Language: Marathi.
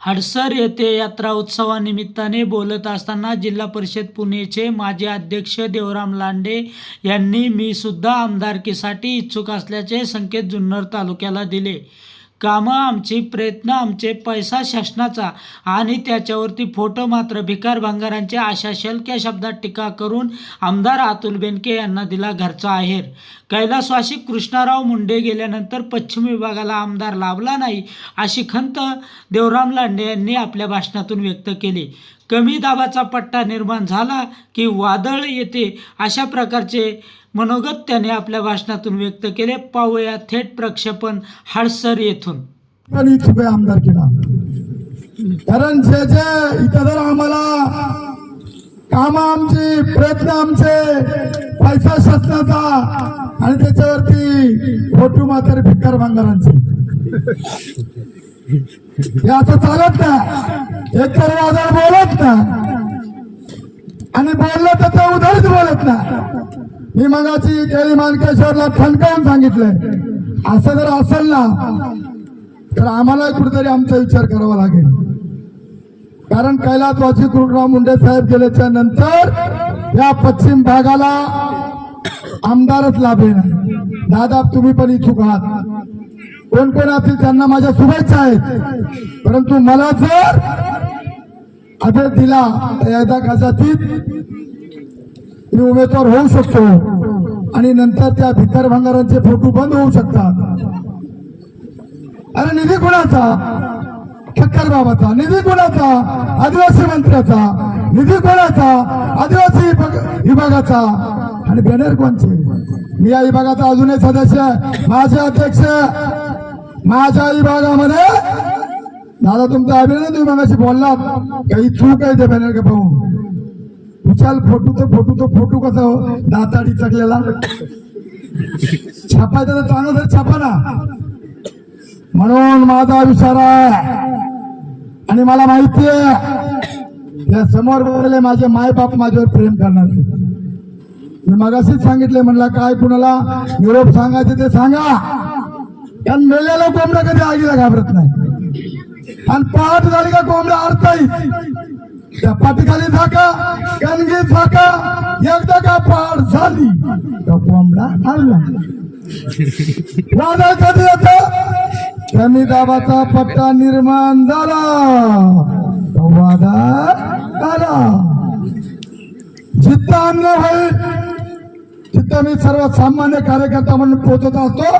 हडसर येथे यात्रा उत्सवानिमित्ताने बोलत असताना जिल्हा परिषद पुणेचे माजी अध्यक्ष देवराम लांडे यांनी मी सुद्धा आमदारकीसाठी इच्छुक असल्याचे संकेत जुन्नर तालुक्याला दिले. कामं आमची प्रयत्न आमचे पैसा शासनाचा. आणि त्याच्यावरती फोटो मात्र भिकार भांगारांचे अशा शलक्या शब्दात टीका करून आमदार अतुल बेनके यांना दिला घरचा आहेर. कैलासवासी कृष्णाराव मुंडे गेल्यानंतर पश्चिम विभागाला आमदार लाभला नाही अशी खंत देवराम लांडे यांनी आपल्या भाषणातून व्यक्त केली. कमी दाबाचा पट्टा निर्माण झाला की वादळ येते अशा प्रकारचे मनोगत त्याने आपल्या भाषणातून व्यक्त केले. पाहूया थेट प्रक्षेपण हडसर येथून. पण आमदार केला. कारण जे जे इथं जर आम्हाला काम आमची प्रयत्न आमचे पैसा शासनाचा आणि त्याच्यावरती फोटू मात्र भिकार भांगारांचे. हे असं चालत ना एक तर वादळ बोलत ना आणि बोललं तर ते बोलत ना मी मगाची केळी मानकेश्वरला ठणकावून सांगितलंय. असं जर असेल ना तर आम्हाला कुठेतरी आमचा विचार करावा लागेल. कारण कैलासवासी कृष्णराव मुंडे साहेब गेल्याच्यानंतर या पश्चिम भागाला आमदारच लाभे नाही. दादा तुम्ही पण इच्छुक आहात. कोण कोण असतील त्यांना माझ्या शुभेच्छा आहेत. परंतु मला जर अभेद दिला तर एकदा कदाचित मी उमेदवार होऊ शकतो. आणि नंतर त्या भिकार भांगारांचे फोटो बंद होऊ शकतात. अरे निधी कोणाचा? ठक्कर बाबाचा. निधी कोणाचा? आदिवासी मंत्र्याचा. निधी कोणाचा? आदिवासी विभाग- विभागाचा. आणि बॅनर कोणचे? मी या विभागाचा अजूनही सदस्य आहे. माझे अध्यक्ष माझ्या विभागामध्ये दादा तुमचं अभिनंदन विभागाशी बोललात. काही चूक आहे ते बॅनर का पाहून. उचाल फोटू तर फोटू तो फोटो कसा हो? दाताडी चकलेला छापायचा तर चांगला तर छापा ना. म्हणून माझा विचार आहे आणि मला माहिती आहे या समोर बोलले माझे माय बाप माझ्यावर प्रेम करणार आहे. मी मगाशीच सांगितले म्हणला काय कुणाला? निरोप सांगायचे ते सांगा. कारण मेलेला कोंबडा कधी आगीला घाबरत नाही. आणि पहाट झाली का कोंबडा अडताई त्या पाठीखाली झाका कणगी झाका एकदा का पहाट झाली. तर कोंबडा हरला. वादळ कधी येत? कमी दाबाचा पट्टा निर्माण झाला. तो वादळ आला जित्त अन्य होईल. तिथं मी सर्वसामान्य कार्यकर्ता म्हणून पोहोचत असतो